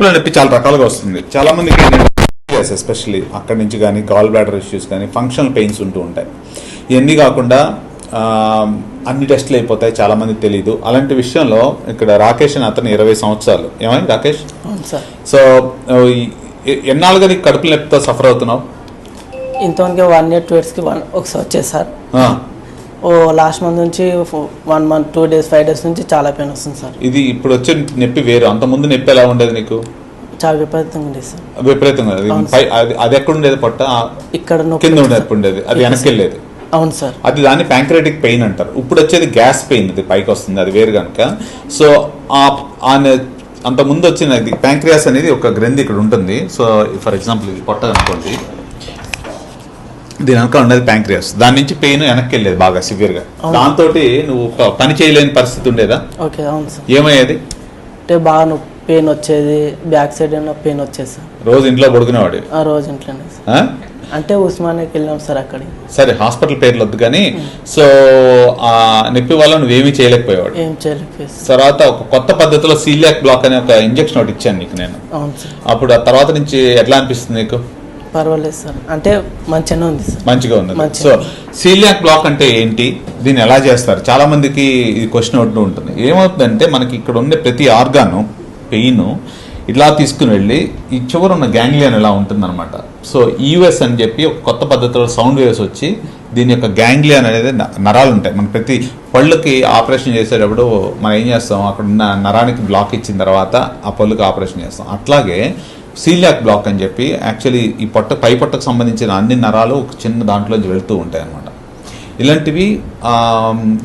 కడుపులో నొప్పి చాలా రకాలుగా వస్తుంది. చాలా మందికి ఎస్పెషల్లీ అక్కడి నుంచి కానీ గాల్ బ్లాడర్ ఇష్యూస్ కానీ ఫంక్షనల్ పెయిన్స్ ఉంటూ ఉంటాయి. ఇవన్నీ కాకుండా అన్ని టెస్టులు అయిపోతాయి చాలా మందికి తెలియదు అలాంటి విషయంలో ఇక్కడ రాకేష్ అని అతను ఇరవై సంవత్సరాలు. ఏమైంది రాకేష్? సో ఎన్నాళ్ళుగా నీకు కడుపు నొప్పితో సఫర్ అవుతున్నావు? ఇంతవరకు వన్ ఇయర్ టూ ఇయర్స్కి వన్ ఒకసారి వచ్చేది సార్. ఆ, ఓ లాస్ట్ మంత్ నుంచి one month two days five days నుంచి చాలా పెయిన్ వస్తుంది సార్. ఇది ఇప్పుడు వచ్చే నొప్పి వేరు. అంత ముందు నొప్పి ఎలా ఉండేది నీకు? చాలా విపరీతంగా ఉండేది సార్. విపరీతంగా అది అది అది ఎక్కడ ఉండేది? పొట్ట? ఇక్కడ కింద ఉండేది ఉండేది. అది వెనక్కి వెళ్ళేది. అవును సార్. అది దాన్ని ప్యాంక్రెటిక్ పెయిన్ అంటారు. ఇప్పుడు వచ్చేది గ్యాస్ పెయిన్ ఇది పైకి వస్తుంది. అది వేరు కనుక. సో ఆ అంత ముందు వచ్చిన ప్యాంక్రియాస్ అనేది ఒక గ్రంథి ఇక్కడ ఉంటుంది. సో ఫర్ ఎగ్జాంపుల్ ఇది పొట్ట అనుకోండి. దీని వెనక ఉండేది ప్యాంక్రియాస్ దాని నుంచి పెయిన్ వెనక్కి వెళ్ళేది బాగా సివియర్గా. దాంతో నువ్వు పని చేయలేని పరిస్థితి ఉండేదా? ఓకే అవును సార్. ఏమయ్యేది? అంటే బాగా నొప్పి పెయిన్ వచ్చేది బ్యాక్ సైడ్ ఏమో పెయిన్ వచ్చేది సార్ రోజు ఇంట్లో పడుకునేవాడు ఆ రోజు ఇంట్లోనే సార్? అంటే ఉస్మానియాకి వెళ్ళాం సార్ అక్కడికి. సరే హాస్పిటల్ పేర్లు వద్దు కానీ సో ఆ నొప్పి వల్ల నువ్వేమీ చేయలేకపోయేవాడు ఏం చేయలేకపోయింది సార్. తర్వాత ఒక కొత్త పద్ధతిలో సీలియాక్ బ్లాక్ అనే ఒక ఇంజెక్షన్ ఒకటి ఇచ్చాను నీకు నేను. అవును సార్. అప్పుడు ఆ తర్వాత నుంచి ఎట్లా అనిపిస్తుంది నీకు? పర్వాలేదు సార్. అంటే మంచిగానే ఉంది సార్. మంచిగా ఉంది. సో సీలియాక్ బ్లాక్ అంటే ఏంటి? దీన్ని ఎలా చేస్తారు? చాలా మందికి ఈ క్వశ్చన్ ఉంటూ ఉంటుంది. ఏమవుతుందంటే మనకి ఇక్కడ ఉండే ప్రతి ఆర్గాను పెయిన్ ఇట్లా తీసుకుని వెళ్ళి ఈ చివర ఉన్న గ్యాంగ్లియన్ ఎలా ఉంటుందన్నమాట. సో ఈయుఎస్ అని చెప్పి ఒక కొత్త పద్ధతిలో సౌండ్ వేవ్స్ వచ్చి దీని యొక్క గ్యాంగ్లియన్ అనేది నరాలు ఉంటాయి. మన ప్రతి పళ్ళుకి ఆపరేషన్ చేసేటప్పుడు మనం ఏం చేస్తాం? అక్కడ ఉన్న నరానికి బ్లాక్ ఇచ్చిన తర్వాత ఆ పళ్ళుకి ఆపరేషన్ చేస్తాం. అట్లాగే సీలియాక్ బ్లాక్ అని చెప్పి యాక్చువల్లీ ఈ పొట్ట పై పొట్టకు సంబంధించిన అన్ని నరాలు ఒక చిన్న దాంట్లోంచి వెళుతూ ఉంటాయి అన్నమాట ఇలాంటివి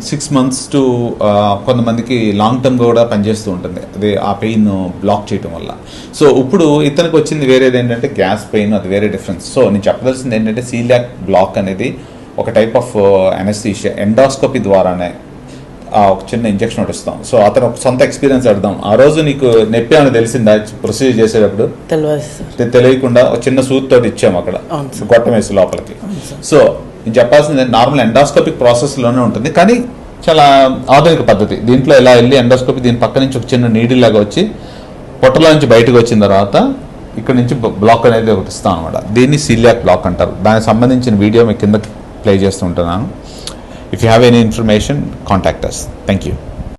సిక్స్ మంత్స్ టు కొంతమందికి లాంగ్ టర్మ్ కూడా పనిచేస్తూ ఉంటుంది. అదే ఆ పెయిన్ బ్లాక్ చేయటం వల్ల. సో ఇప్పుడు ఇతనికి వచ్చింది వేరేది ఏంటంటే గ్యాస్ పెయిన్ అది వేరే డిఫరెన్స్ సో నేను చెప్పదలసింది ఏంటంటే సీలియాక్ బ్లాక్ అనేది ఒక టైప్ ఆఫ్ అనెస్థీషియా ఎండాస్కోపీ ద్వారానే ఒక చిన్న ఇంజెక్షన్ ఒకటి ఇస్తాం. సో అతను ఒక సొంత ఎక్స్పీరియన్స్ అడదాం ఆ రోజు నీకు నొప్పి అని తెలిసిందా? ప్రొసీజర్ చేసేటప్పుడు? తెలియకుండా ఒక చిన్న సూత్ తోటి ఇచ్చాము అక్కడ. గొట్టం వేసి లోపలికి. సో నేను చెప్పాల్సింది నార్మల్ ఎండాస్కోపిక్ ప్రాసెస్లోనే ఉంటుంది. కానీ చాలా ఆధునిక పద్ధతి. దీంట్లో ఎలా వెళ్ళి ఎండాస్కోపీ దీని పక్క నుంచి ఒక చిన్న నీడి లాగా వచ్చి పొట్టలో నుంచి బయటకు వచ్చిన తర్వాత ఇక్కడ నుంచి బ్లాక్ అనేది ఒకటి ఇస్తాం అనమాట దీన్ని సీలియాక్ బ్లాక్ అంటారు. దానికి సంబంధించిన వీడియో మీకు కింద ప్లే చేస్తుంటున్నాను If you have any information, contact us. Thank you.